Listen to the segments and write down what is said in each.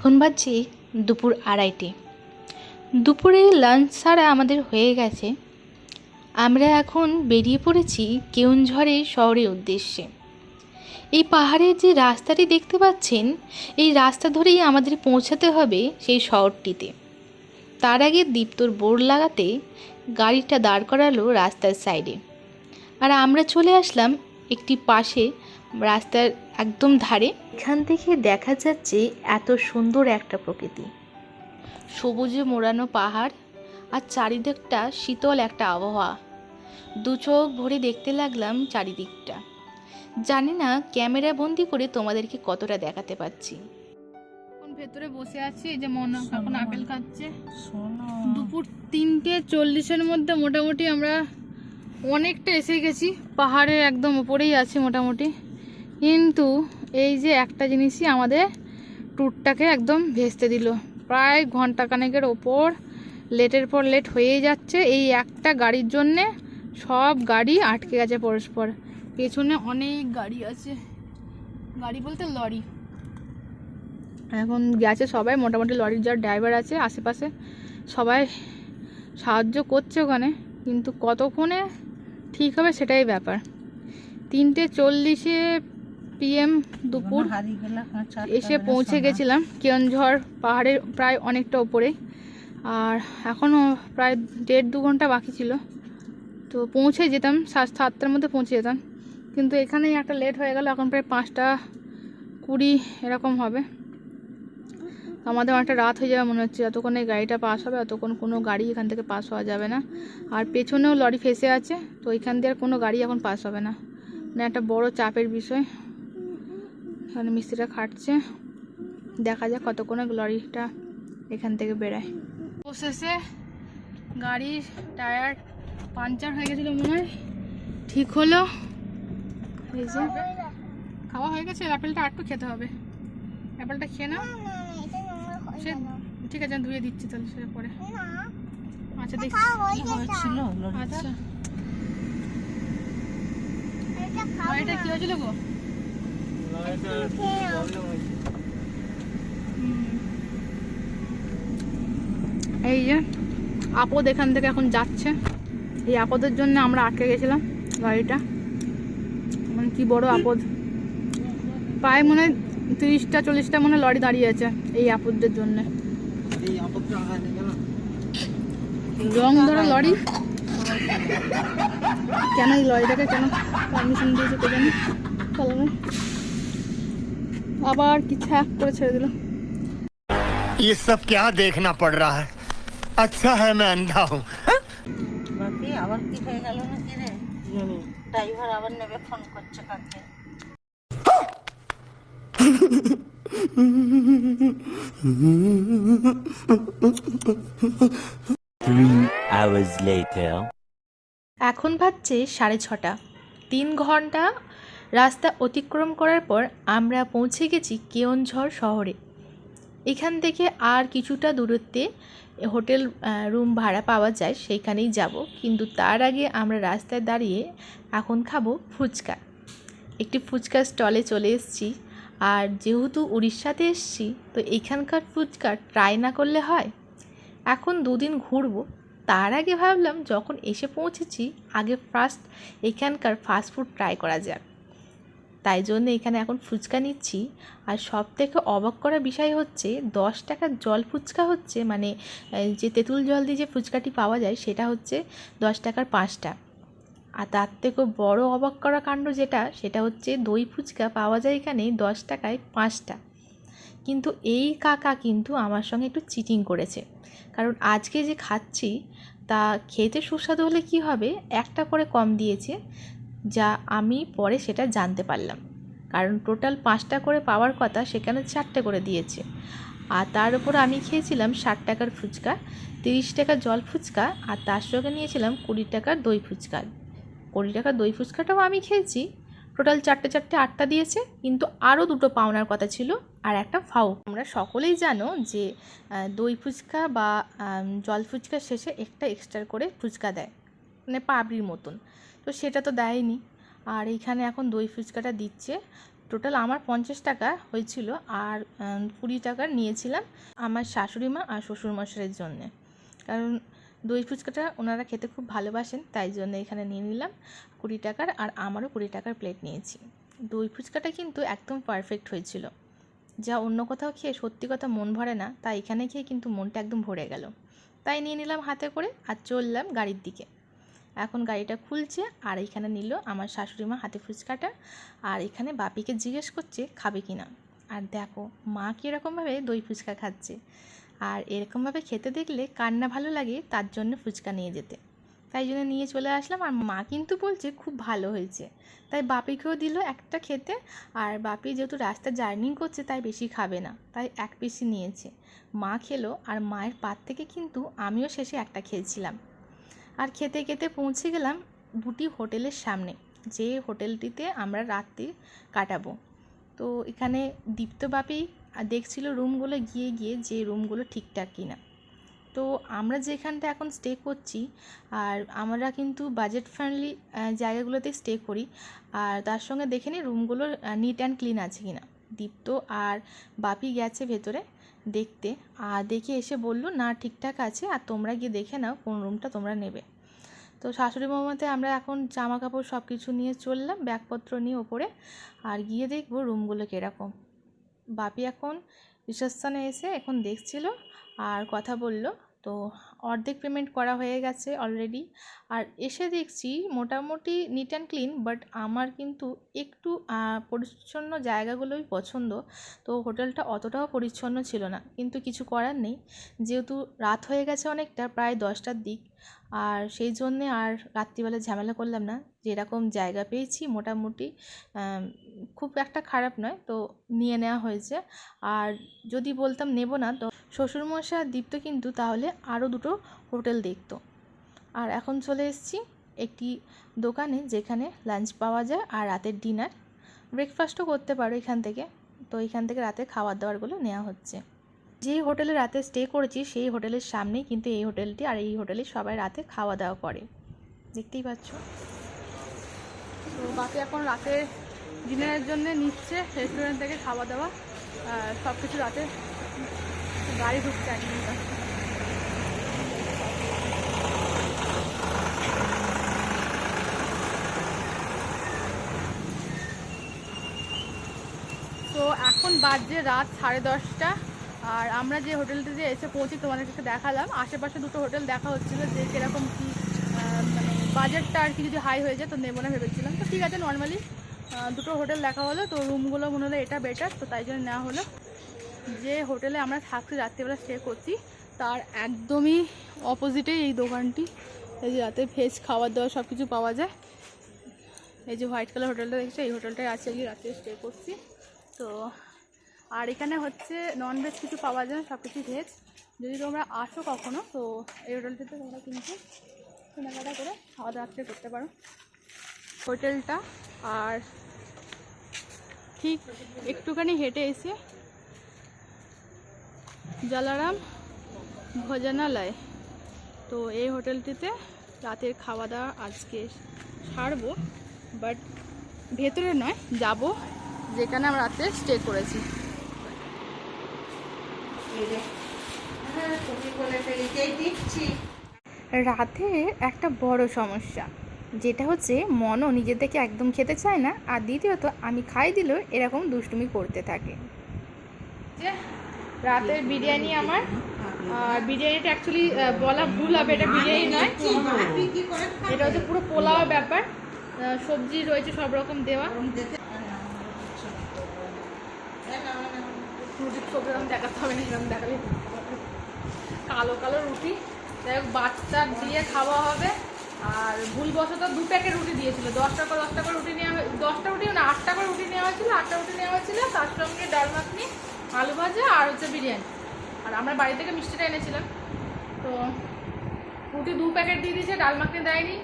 এখন বাজছে দুপুর আড়াইটে। দুপুরে লাঞ্চ ছাড়া আমাদের হয়ে গেছে। আমরা এখন বেরিয়ে পড়েছি কেউনঝড়ে শহরের উদ্দেশ্যে। এই পাহাড়ের যে রাস্তাটি দেখতে পাচ্ছেন, এই রাস্তা ধরেই আমাদের পৌঁছাতে হবে সেই শহরটিতে। তার আগে দীপ্তর বোর্ড লাগাতে গাড়িটা দাঁড় করালো রাস্তার সাইডে আর আমরা চলে আসলাম একটি পাশে রাস্তার একদম ধারে। এখান থেকে দেখা যাচ্ছে এত সুন্দর একটা প্রকৃতি। সবুজে মোড়ানো পাহাড় আর চারিদিকটা শীতল একটা আবহাওয়া। দু চোখ ভরে দেখতে লাগলাম চারিদিকটা। জানি না ক্যামেরা বন্দি করে তোমাদেরকে কতটা দেখাতে পাচ্ছি। ভেতরে বসে আছি এই যে মন এখন আপেল খাচ্ছে। দুপুর তিনটে চল্লিশের মধ্যে মোটামুটি আমরা অনেকটা এসে গেছি। পাহাড়ের একদম উপরেই আছি মোটামুটি। কিন্তু এই যে একটা জিনিসই আমাদের ট্যুরটাকে একদম ভেস্তে দিল। প্রায় ঘণ্টা খানেকের ওপর, লেটের পর লেট হয়েই যাচ্ছে। এই একটা গাড়ির জন্যে সব গাড়ি আটকে গেছে পরস্পর। পেছনে অনেক গাড়ি আছে। গাড়ি বলতে লরি। এখন গেছে সবাই, মোটামুটি লরির যার ড্রাইভার আছে আশেপাশে। সবাই সাহায্য করছে ওখানে, কিন্তু কতক্ষণে ঠিক হবে সেটাই ব্যাপার। তিনটে চল্লিশে পিএম দুপুর এসে পৌঁছে গেছিলাম। কেয়নঝড় পাহাড়ের প্রায় অনেকটা ওপরে। আর এখনও প্রায় দেড় দু ঘণ্টা বাকি ছিল। তো পৌঁছে যেতাম, সাত, সাতটার মধ্যে পৌঁছে যেতাম। কিন্তু এখানেই একটা লেট হয়ে গেল, এখন প্রায় পাঁচটা কুড়ি এরকম হবে। আমাদের অনেকটা রাত হয়ে যাবে মনে হচ্ছে। যতক্ষণ এই গাড়িটা পাস হবে, ততক্ষণ কোনো গাড়ি এখান থেকে পাস হওয়া যাবে না। আর পেছনেও লরি ফেসে আছে, তো এখান দিয়ে আর কোনো গাড়ি এখন পাস হবে না। মানে একটা বড় চাপের বিষয়। এখানে মিস্ত্রিরা খাটছে। দেখা যাক কতক্ষণে লরিটা এখান থেকে বেড়ায় অবশেষে গাড়ির টায়ার পাঞ্চার হয়ে গেছিল মনে হয়। ঠিক হলো। এই যে খাওয়া হয়ে গেছে অ্যাপেলটা আরেকটু খেতে হবে। অ্যাপেলটা খেয়ে নাও। সে ঠিক আছে ধুয়ে দিচ্ছি তাহলে সেটা পরে। আচ্ছা দেখছি। আচ্ছা। কি হয়েছিল গো। এই যে, আপদ এখান থেকে এখন যাচ্ছে। এই আপদের জন্য আমরা আটকে গেছিলাম গাড়িটা। মানে কি বড় আপদ। প্রায় মনে হয় তিরিশটা, চল্লিশটা মনে লরি দাঁড়িয়ে আছে এই আপদের জন্য। রং ধরা লরি? কেন এই লরিটাকে কেন পারমিশন দিয়েছে কে জানি? আবার কিছু এক করে ছেড়ে দিল ये सब क्या देखना पड़ रहा है अच्छा है मैं अंधा हूँ বাকি আবার কি হয়ে গেল না কি রে ড্রাইভার আবার নেবে ফোন করছে কাকে Three hours later. এখন বাজছে সাড়ে ছটা তিন ঘণ্টা রাস্তা অতিক্রম করার পর আমরা পৌঁছে গেছি কেওনঝড় শহরে। এখান থেকে আর কিছুটা দূরত্বে হোটেল রুম ভাড়া পাওয়া যায়, সেইখানেই যাব। কিন্তু তার আগে আমরা রাস্তায় দাঁড়িয়ে এখন খাব ফুচকা। একটি ফুচকা স্টলে চলে এসেছি। আর যেহেতু উড়িষ্যাতে এসেছি, তো এখানকার ফুচকা ট্রাই না করলে হয়? এখন দুদিন ঘুরবো। তার আগে ভাবলাম যখন এসে পৌঁছেছি, আগে ফার্স্ট এখানকার ফাস্টফুড ট্রাই করা যাক। তাই জন্য এখানে এখন ফুচকা নিচ্ছি। আর সব থেকে অবাক করা বিষয় হচ্ছে, দশ টাকার জল ফুচকা হচ্ছে মানে যে তেঁতুল জল দিয়ে যে ফুচকাটি পাওয়া যায়, সেটা হচ্ছে দশ টাকার পাঁচটা। আর তার থেকেও বড় অবাক করা কাণ্ড যেটা, সেটা হচ্ছে দই ফুচকা পাওয়া যায় এখানে দশ টাকায় পাঁচটা। কিন্তু এই কাকা কিন্তু আমার সঙ্গে একটু চিটিং করেছে। কারণ আজকে যে খাচ্ছি, তা খেতে সুস্বাদু হলে কি হবে? একটা করে কম দিয়েছে, যা আমি পরে সেটা জানতে পারলাম। কারণ টোটাল পাঁচটা করে পাওয়ার কথা সেখানে চারটে করে দিয়েছে। আর তার উপর আমি খেয়েছিলাম ষাট টাকার ফুচকা, তিরিশ টাকার জল ফুচকা, আর তার সঙ্গে নিয়েছিলাম কুড়ি টাকার দই ফুচকা। কুড়ি টাকার দই ফুচকাটাও আমি খেয়েছি টোটাল চারটে চারটে আটটা দিয়েছে, কিন্তু আরও দুটো পাওনার কথা ছিল আর একটা ফাউ আমরা সকলেই জানো যে দই ফুচকা বা জল ফুচকা শেষে একটা এক্সট্রা করে ফুচকা দেয় মানে পাবড়ির মতন। তো সেটা তো দেয়নি। আর এইখানে এখন দই ফুচকাটা দিচ্ছে। টোটাল আমার পঞ্চাশ টাকা হয়েছিল আর কুড়ি টাকা নিয়েছিলাম আমার শাশুড়ি মা আর শ্বশুরমশাইয়ের জন্যে। কারণ দই ফুচকাটা ওনারা খেতে খুব ভালোবাসেন, তাই জন্য এখানে নিয়ে নিলাম কুড়ি টাকার আর আমারও কুড়ি টাকার প্লেট নিয়েছি। দই ফুচকাটা কিন্তু একদম পারফেক্ট হয়েছিল। যা অন্য কোথাও খেয়ে সত্যি কথা মন ভরে না তাই এখানে খেয়ে কিন্তু মনটা একদম ভরে গেল। তাই নিয়ে নিলাম হাতে করে আর চললাম গাড়ির দিকে। এখন গাড়িটা খুলছে আর এখানে নিল আমার শাশুড়ি মা হাতে ফুচকাটা আর এখানে বাপিকে জিজ্ঞেস করছে খাবে কি না আর দেখো, মা কীরকমভাবে দই ফুচকা খাচ্ছে। আর এরকমভাবে খেতে দেখলে কার না ভালো লাগে তার জন্য ফুচকা নিয়ে যেতে। তাই জন্য নিয়ে চলে আসলাম আর মা কিন্তু বলছে খুব ভালো হয়েছে। তাই বাপিকেও দিল একটা খেতে আর বাপি যেহেতু রাস্তা জার্নি করছে তাই বেশি খাবে না, তাই এক পিসি নিয়েছে। মা খেলো আর মায়ের পাত থেকে কিন্তু আমিও শেষে একটা খেয়েছিলাম। আর খেতে খেতে পৌঁছে গেলাম বুটি হোটেলের সামনে, যে হোটেলটিতে আমরা রাত্রি কাটাবো। তো এখানে দীপ্তবাপী দেখছিল রুমগুলো গিয়ে গিয়ে যে রুমগুলো ঠিকঠাক কিনা। তো আমরা যেখানটা এখন স্টে করছি, আর আমরা কিন্তু বাজেট ফ্রেন্ডলি জায়গাগুলোতে স্টে করি, আর তার সঙ্গে দেখে নিই রুমগুলো নিট অ্যান্ড ক্লিন আছে কিনা। দীপ্ত আর বাপি গেছে ভেতরে দেখতে, আর দেখে এসে বলল, না, ঠিকঠাক আছে, আর তোমরা গিয়ে দেখে নাও কোন রুমটা তোমরা নেবে। তো শাশুড়ি মামাতে আমরা এখন জামা কাপড় সব কিছু নিয়ে চললাম, ব্যাগপত্র নিয়ে ওপরে। আর গিয়ে দেখব রুমগুলো কীরকম। বাপি এখন রিসেপশানে এসে এখন দেখছিল আর কথা বলল। তো অর্ধেক পেমেন্ট করা হয়ে গেছে অলরেডি আর এসে দেখছি মোটামুটি নিট অ্যান্ড ক্লিন বাট আমার কিন্তু একটু পরিচ্ছন্ন জায়গাগুলোই পছন্দ। তো হোটেলটা অতটাও পরিচ্ছন্ন ছিল না, কিন্তু কিছু করার নেই। যেহেতু রাত হয়ে গেছে অনেকটা, প্রায় দশটার দিক। আর সেই জন্যে আর রাত্রিবেলা ঝামেলা করলাম না। যেরকম জায়গা পেয়েছি মোটামুটি খুব একটা খারাপ নয়, তো নিয়ে নেওয়া হয়েছে। আর যদি বলতাম নেব না, তো শ্বশুরমশাই আর দীপ্ত কিন্তু তাহলে আরও দুটো হোটেল দেখতো। আর এখন চলে এসেছি একটি দোকানে যেখানে লাঞ্চ পাওয়া যায় আর রাতের ডিনার ব্রেকফাস্টও করতে পারো এখান থেকে। তো এখান থেকে রাতে খাবার দাবারগুলো নেওয়া হচ্ছে। যেই হোটেলে রাতে স্টে করেছি, সেই হোটেলের সামনেই কিন্তু এই হোটেলটি আর এই হোটেলে সবাই রাতে খাওয়া দাওয়া করে। দেখতেই পাচ্ছ? তো বাকি এখন রাতের ডিনারের জন্য নিচ্ছে রেস্টুরেন্ট থেকে খাওয়া দাওয়া সব কিছু রাতে গাড়ি ঢুকছে তো এখন বাজছে রাত সাড়ে দশটা, আর আমরা যে হোটেলটিতে এসে পৌঁছি তোমাদেরকে দেখালাম। আশেপাশে দুটো হোটেল দেখা হচ্ছিল যে কীরকম কী মানে বাজেটটা আর কি যদি হাই হয়ে যায় তো নেব না ভেবেছিলাম। তো ঠিক আছে নর্মালি দুটো হোটেল দেখা হলো, তো রুমগুলো মনে হলো এটা বেটার তো তাই জন্য নেওয়া হলো। যে হোটেলে আমরা থাকছি, রাত্রিবেলা স্টে করছি, তার একদমই অপোজিটে এই দোকানটি। এই যে রাতে ভেজ খাবার দাবার সব কিছু পাওয়া যায়। এই যে হোয়াইট কালার হোটেলটা দেখছি? এই হোটেলটায় আছে গিয়ে রাতে স্টে করছি। তো, আর এখানে হচ্ছে নন ভেজ কিছু পাওয়া যায় সব কিছু ভেজ যদি তোমরা আসো কখনো, তো এই হোটেলটিতে তোমরা কিন্তু কেনাকাটা করে খাওয়া দাওয়া আজকে করতে পারো। হোটেলটা, আর ঠিক একটুখানি হেঁটে এসে জলারাম ভোজনালয়। তো এই হোটেলটিতে রাতের খাওয়া দাওয়া আজকে ছাড়বো বাট ভেতরে নয় যাব যেখানে আমরা রাতে স্টে করেছি। রাতে একটা বড় সমস্যা যেটা হচ্ছে মনও নিজে থেকে একদম খেতে চায় না আর দ্বিতীয়ত আমি খাই দিলেও এরকম দুষ্টুমি করতে থাকে। যে রাতের বিরিয়ানি আমার। বিরিয়ানিটা অ্যাকচুয়ালি বলা ভুল হবে, এটা বিরিয়ানি নয়। এটা হচ্ছে পুরো পোলাও ব্যাপার। সবজি রয়েছে, সব রকম দেওয়া। রুটির দেখাতে হবে না, এরকম দেখালে কালো কালো রুটি। যাই হোক, বাচ্চা দিয়ে খাওয়া হবে। আর ভুলবশত দু প্যাকেট রুটি দিয়েছিল। দশটা করে দশটা করে রুটি নেওয়া দশটা রুটি না, আটটা করে রুটি নেওয়া হয়েছিল, আটটা রুটি নেওয়া হয়েছিল। তার সঙ্গে ডাল মাখনি আলু ভাজা আর হচ্ছে বিরিয়ানি আর আমরা বাড়ি থেকে মিষ্টিটা এনেছিলাম তো রুটি দু প্যাকেট দিয়ে দিয়েছে ডাল মাখনি দেয়নি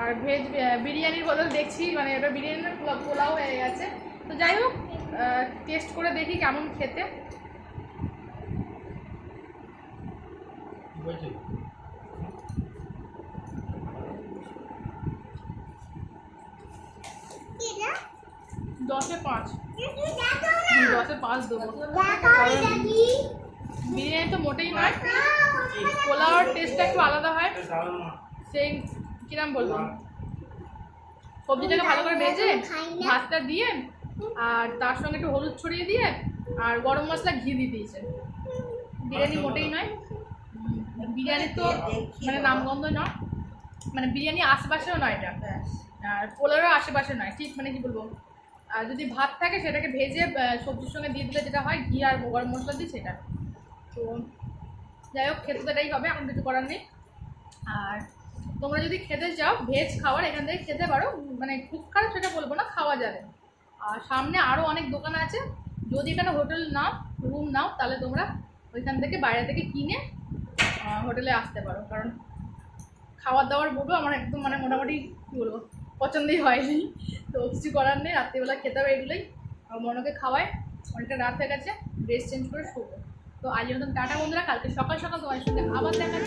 আর ভেজ বিরিয়ানির বদল দেখছি মানে এটা বিরিয়ানির পোলা- পোলাও হয়ে গেছে তো যাই হোক টেস্ট করে দেখি কেমন খেতে দশে পাঁচ মাছ দেবো। কারণ বিরিয়ানি তো মোটেই নয়। পোলাওর টেস্টটা একটু আলাদা হয়। সেই কিরাম বলব? সবজিটাকে ভালো করে ভেজে ভাতটা দিয়ে আর তার সঙ্গে একটু হলুদ ছড়িয়ে দিয়ে আর গরম মশলা ঘি দিয়ে দিয়েছে। বিরিয়ানি মোটেই নয়। বিরিয়ানি তো মানে নামগন্ধ নয়। মানে বিরিয়ানি আশেপাশেও নয় এটা। আর পোলারও আশেপাশে নয়। ঠিক মানে কি বলব? আর যদি ভাত থাকে, সেটাকে ভেজে সবজির সঙ্গে দিয়ে দিলে যেটা হয়, ঘি আর গরম মশলা দিয়ে সেটা। তো যাই হোক, খেতে তো হবে এখন কিছু করার নেই। আর তোমরা যদি খেতে চাও, ভেজ খাবার, এখান থেকে খেতে পারো। মানে খুব খারাপ সেটা বলব না, খাওয়া যাবে। আর সামনে আরও অনেক দোকান আছে। যদি এখানে হোটেল নাও রুম নাও, তাহলে তোমরা ওইখান থেকে বাইরে থেকে কিনে হোটেলে আসতে পারো। কারণ খাবার দাবার বলব, আমার একদম মানে মোটামুটি, কী বলব পছন্দই হয়নি। তো কিছু করার নেই, রাত্রিবেলা খেতে হবে এগুলোই। মনকে খাওয়ায়, অনেকটা রাত হয়ে গেছে ড্রেস চেঞ্জ করে শুবো। তো আজ মতন টাটা বন্ধুরা, কালকে সকাল সকাল তোমার সঙ্গে আবার দেখা